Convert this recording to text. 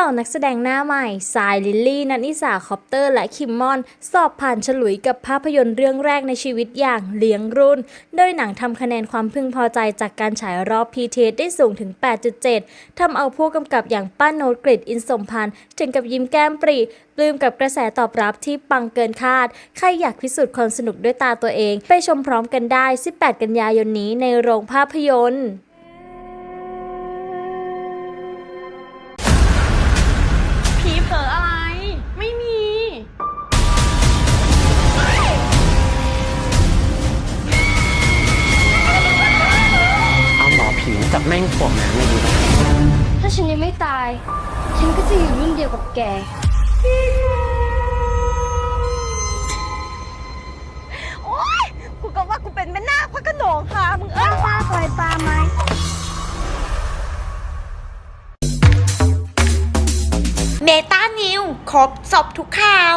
ล่านักแสดงหน้าใหม่ สายลิลลี่นันนิสาคอปเตอร์ และคิมมอน สอบผ่านฉลุยกับภาพยนตร์เรื่องแรกในชีวิตอย่างเลี้ยงรุ่น โดยหนังทำคะแนนความพึงพอใจจากการฉายรอบ PTS ได้สูงถึง 8.7 ทำเอาผู้กำกับอย่างป้าโนตกริดอินสมพันธ์ ถึงกับยิ้มแก้มปรีปลื้มกับกระแสตอบรับที่ปังเกินคาด ใครอยากพิสูจน์ความสนุกด้วยตาตัวเอง ไปชมพร้อมกันได้ 18 กันยายนนี้ในโรงภาพยนตร์ ผีเผลออะไร ไม่มี เอาหมอผีกับแม่งถ่วงน้ำไม่ดีนะถ้าฉันยังไม่ตาย ฉันก็จะอยู่รุ่นเดียวกับแก เมตานิวครบจบทุกข่าว